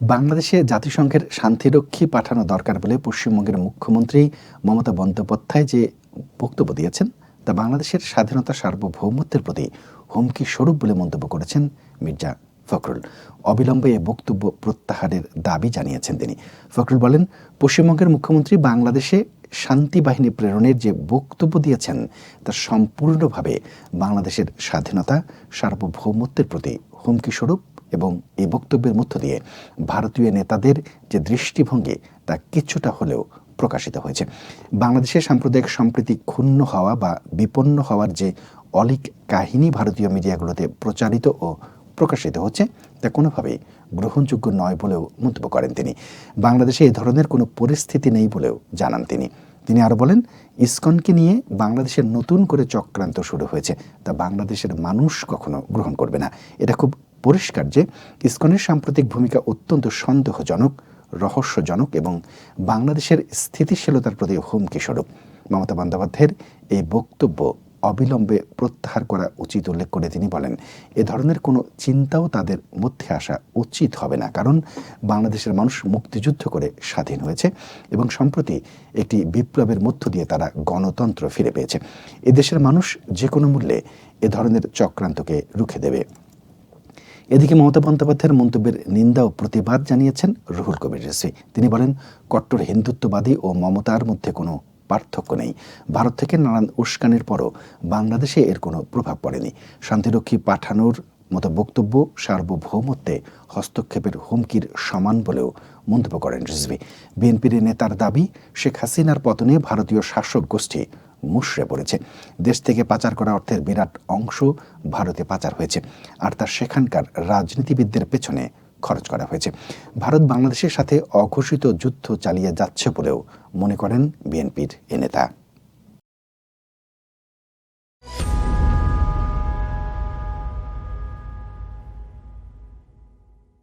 বাংলাদেশে জাতিসংঘের শান্তিরক্ষী পাঠানো দরকার বলে পশ্চিমবঙ্গের মুখ্যমন্ত্রী মমতা বন্দ্যোপাধ্যায় যে বক্তব্য দিয়েছেন, তা বাংলাদেশের স্বাধীনতা সার্বভৌমত্বের প্রতি হুমকি স্বরূপ বলে মন্তব্য করেছেন মির্জা ফখরুল। অবিলম্বে এ বক্তব্য প্রত্যাহারের দাবি জানিয়েছেন তিনি। ফখরুল বলেন, পশ্চিমবঙ্গের মুখ্যমন্ত্রী বাংলাদেশে শান্তি বাহিনী প্রেরণের যে বক্তব্য দিয়েছেন, তা সম্পূর্ণভাবে বাংলাদেশের স্বাধীনতা সার্বভৌমত্বের প্রতি হুমকি স্বরূপ এবং এই বক্তব্যের মধ্য দিয়ে ভারতীয় নেতাদের যে দৃষ্টিভঙ্গি, তা কিছুটা হলেও প্রকাশিত হয়েছে। বাংলাদেশের সাম্প্রদায়িক সম্প্রীতি ক্ষুণ্ণ হওয়া বা বিপন্ন হওয়ার যে অলিক কাহিনী ভারতীয় মিডিয়াগুলোতে প্রচারিত ও প্রকাশিত হচ্ছে, তা কোনোভাবেই গ্রহণযোগ্য নয় বলেও মন্তব্য করেন তিনি। বাংলাদেশে এ ধরনের কোনো পরিস্থিতি নেই বলেও জানান তিনি। তিনি আরও বলেন, ইসকনকে নিয়ে বাংলাদেশের নতুন করে চক্রান্ত শুরু হয়েছে, তা বাংলাদেশের মানুষ কখনো গ্রহণ করবে না। এটা খুব পরিষ্কার যে ইসকনের সাম্প্রতিক ভূমিকা অত্যন্ত সন্দেহজনক, রহস্যজনক এবং বাংলাদেশের স্থিতিশীলতার প্রতি হুমকি স্বরূপ। মমতা বন্দ্যোপাধ্যায়ের এই বক্তব্য অবিলম্বে প্রত্যাহার করা উচিত উল্লেখ করে তিনি বলেন, এ ধরনের কোনো চিন্তাও তাদের মধ্যে আসা উচিত হবে না, কারণ বাংলাদেশের মানুষ মুক্তিযুদ্ধ করে স্বাধীন হয়েছে এবং সম্প্রতি একটি বিপ্লবের মধ্য দিয়ে তারা গণতন্ত্র ফিরে পেয়েছে। এদেশের মানুষ যে কোনো মূল্যে এ ধরনের চক্রান্তকে রুখে দেবে। এদিকে মমতা বন্দ্যোপাধ্যায়ের মন্তব্যের নিন্দা ও প্রতিবাদ জানিয়েছেন রুহুল কবির রিজভী তিনি বলেন, কট্টর হিন্দুত্ববাদী ও মমতার মধ্যে কোনো পার্থক্য নেই। ভারত থেকে নানান উস্কানির পরও বাংলাদেশে এর কোনো প্রভাব পড়েনি। শান্তিরক্ষী পাঠানোর মতো বক্তব্য সার্বভৌমত্বে হস্তক্ষেপের হুমকির সমান বলেও মন্তব্য করেন রিজভী। বিএনপির নেতার দাবি, শেখ হাসিনার পতনে ভারতীয় শাসক গোষ্ঠী মুশড়ে পড়েছে। দেশ থেকে পাচার করা অর্থের বিরাট অংশ ভারতে পাচার হয়েছে আর তা সেখানকার রাজনীতিবিদদের পেছনে খরচ করা হয়েছে। ভারত বাংলাদেশের সাথে অঘোষিত যুদ্ধ চালিয়ে যাচ্ছে বলেও মনে করেন বিএনপির এ নেতা।